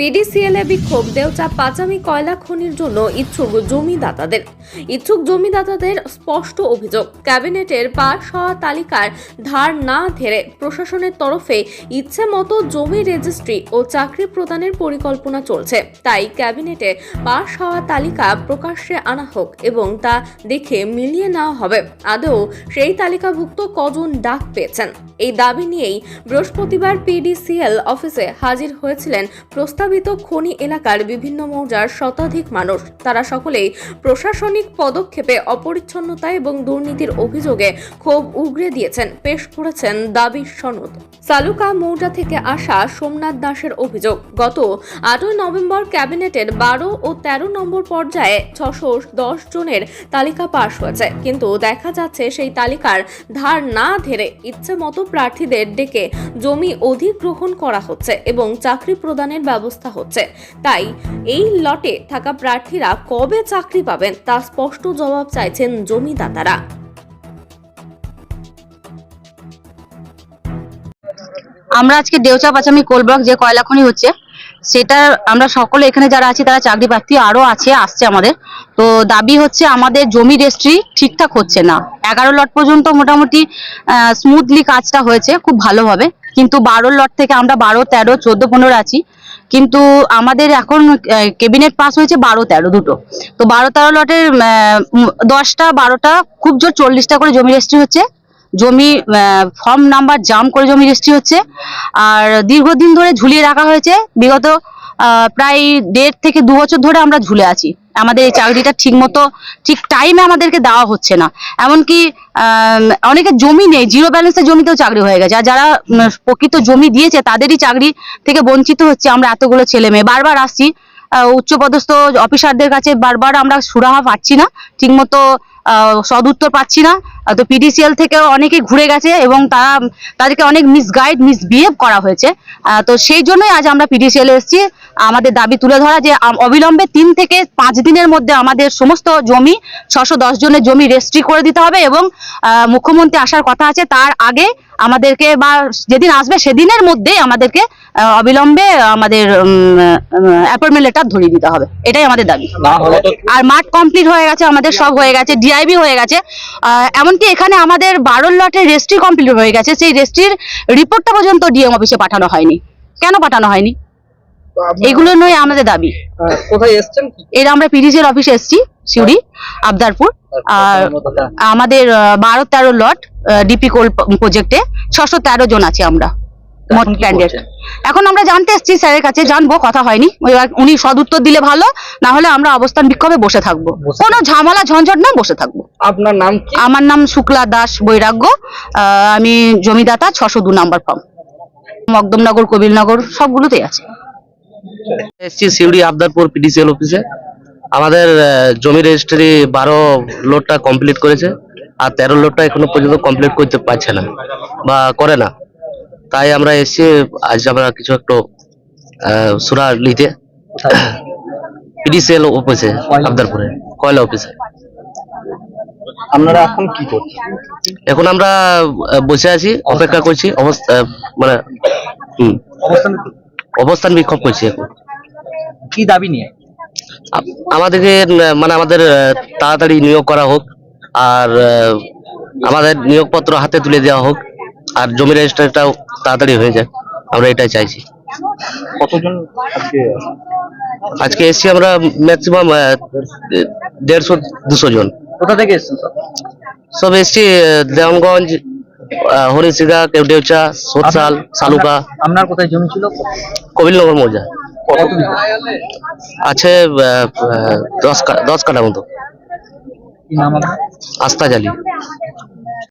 PdCl বিক্ষোভ দেওচা পাচামি কয়লা খনির জন্য ইচ্ছুক জমিদাতাদের। ইচ্ছুক জমিদাতাদের স্পষ্ট অভিযোগ, ক্যাবিনেটের পাশ হওয়া তালিকার ধার না ধেরে প্রশাসনের তরফে ইচ্ছে মতো জমি রেজিস্ট্রি ও চাকরি প্রদানের পরিকল্পনা চলছে। তাই ক্যাবিনেটে পাশ হওয়া তালিকা প্রকাশ্যে আনা হোক এবং তা দেখে মিলিয়ে নেওয়া হবে। আদৌ সেই তালিকাভুক্ত কজন ডাক পেয়েছেন? এই দাবি নিয়েই বৃহস্পতিবার পিডিসিএল অফিসে হাজির হয়েছিলেন প্রস্তাবিত খনি এলাকার বিভিন্ন মৌজার শতাধিক মানুষ। তারা সকলেই প্রশাসনিক পদক্ষেপে অপরিচ্ছন্নতা এবং দুর্নীতির অভিযোগে ক্ষোভ উগরে দিয়েছেন, পেশ করেছেন দাবি সনদ। সালুকা মৌজা থেকে আসা সোমনাথ দাসের অভিযোগ, গত আটই নভেম্বর ক্যাবিনেটের বারো ও তেরো নম্বর পর্যায়ে ছশো দশ জনের তালিকা পাশ হয়েছে। কিন্তু দেখা যাচ্ছে সেই তালিকার ধার না ধেরে ইচ্ছে মতো প্রার্থীদের ডেকে জমি অধিগ্রহণ করা হচ্ছে এবং চাকরি প্রদানের ব্যবস্থা হচ্ছে। তাই এই লটে থাকা প্রার্থীরা কবে চাকরি পাবেন তা স্পষ্ট জবাব চাইছেন জমিদাতারা। আমরা আজকে দেওচা পাচামি কোল যে কয়লা খনি হচ্ছে, সেটা আমরা সকলে এখানে যারা আছি তারা চাকরি প্রার্থী আরও আছে, আসছে আমাদের। তো দাবি হচ্ছে আমাদের জমি রেজিস্ট্রি ঠিকঠাক হচ্ছে না। এগারো লট পর্যন্ত মোটামুটি স্মুথলি কাজটা হয়েছে, খুব ভালোভাবে কিন্তু বারো লট থেকে আমরা বারো, তেরো, চোদ্দ, পনেরো আছি। কিন্তু আমাদের এখন ক্যাবিনেট পাস হয়েছে বারো, তেরো দুটো। তো বারো, তেরো লটের দশটা, বারোটা, খুব জোর চল্লিশটা করে জমি রেজিস্ট্রি হচ্ছে। জমি ফর্ম নাম্বার জাম করে জমি রেজিস্ট্রি হচ্ছে। আর দীর্ঘদিন ধরে ঝুলিয়ে রাখা হয়েছে। বিগত প্রায় দেড় থেকে দু বছর ধরে আমরা ঝুলে আছি। আমাদের এই চাকরিটা ঠিক মতো ঠিক টাইমে আমাদেরকে দেওয়া হচ্ছে না। এমনকি আহ, অনেকের জমি নেই জিরো ব্যালেন্সের জমিতেও চাকরি হয়ে গেছে। আর যারা প্রকৃত জমি দিয়েছে তাদেরই চাকরি থেকে বঞ্চিত হচ্ছে আমরা এতগুলো ছেলে মেয়ে। বারবার আসছি উচ্চপদস্থ অফিসারদের কাছে বারবার আমরা সুরাহা পাচ্ছি না। ঠিকমতো সদুত্তর পাচ্ছি না। তো পিডিসিএল থেকে অনেকে ঘুরে গেছে এবং তারা, তাদেরকে অনেক মিসগাইড মিসবিহেভ করা হয়েছে। তো সেই জন্যই আজ আমরা পিডিসিএল এসেছি। আমাদের দাবি তুলে ধরা যে অবিলম্বে তিন থেকে পাঁচ দিনের মধ্যে আমাদের সমস্ত জমি, ছশো জনের জমি রেজিস্ট্রি করে দিতে হবে এবং মুখ্যমন্ত্রী আসার কথা আছে। তার আগে আমাদেরকে বা যেদিন আসবে সেদিনের মধ্যেই আমাদেরকে অবিলম্বে আমাদের অ্যাপয়েন্টমেন্ট লেটার ধরিয়ে দিতে হবে। এটাই আমাদের দাবি। আর মাঠ কমপ্লিট হয়ে গেছে আমাদের সব হয়ে গেছে ডিআইবি হয়ে গেছে। আহ, এমনকি এখানে আমাদের বারো লটের রেজিস্ট্রি কমপ্লিট হয়ে গেছে সেই রেজিস্ট্রির রিপোর্টটা পর্যন্ত ডিএম অফিসে পাঠানো হয়নি। কেন পাঠানো হয়নি? এগুলো নয় আমাদের দাবি। আহ, কোথায় এসছেন? এর আমরা পিডিসির অফিসে এসেছি সিউড়ি আবদারপুর। আমাদের বারো তেরো লট ডিপি কোল প্রজেক্টে ছশো তেরো জন আছি আমরা মোট এখন ক্যান্ডিডেট এখন আমরা জানতে এসেছি স্যারের কাছে জানব কথা হয়নি। উনি সদুত্তর দিলে ভালো না হলে আমরা অবস্থান বিক্ষোভে বসে থাকব। কোনো ঝামেলা ঝঞ্ঝট না বসে থাকব। আপনার নাম আমার নাম শুক্লা দাস বৈরাগ্য আহ, আমি জমিদাতা ছশো দু নাম্বার ফর্ম। মকদমনগর কবিরনগর সবগুলোতেই আছে। এসছি সিউড়ি আবদারপুর পিডিসিএল অফিসে। আমাদের জমি রেজিস্ট্রি বারো লোডটা কমপ্লিট করেছে আর তেরো লোডটা এখনও পর্যন্ত কমপ্লিট করতে পারছে না বা করে না। তাই আমরা এসছি আজ আমরা কিছু একটু সুরা নিতে পিডিসিএল অফিসে আবদারপুরে কয়লা অফিসে আপনারা এখন কি করছেন? এখন আমরা বসে আছি অপেক্ষা করছি অবস্থা মানে হুম, অবস্থান অবস্থান বিক্ষোভ করছি এখন। কি দাবি নিয়ে? আমাদেরকে মানে আমাদের তাড়াতাড়ি নিয়োগ করা হোক আর আমাদের নিয়োগপত্র হাতে তুলে দেওয়া হোক আর জমি রেজিস্ট্রিটাও তাড়াতাড়ি হয়ে যায় আমরা এটাই চাইছি। কতজন আজকে আজকে এসছি আমরা ম্যাক্সিমাম দেড়শো দুশো জন। কোথা থেকে এসছেন সব? এসছি দেওয়ানগঞ্জ হরিশিগা কেউডেউচা সোতসাল সালুকা। আপনার কোথায় জমি ছিল? কবিলনগর মৌজা? আছে দশ দশ কাটা মতো। আস্থা জালি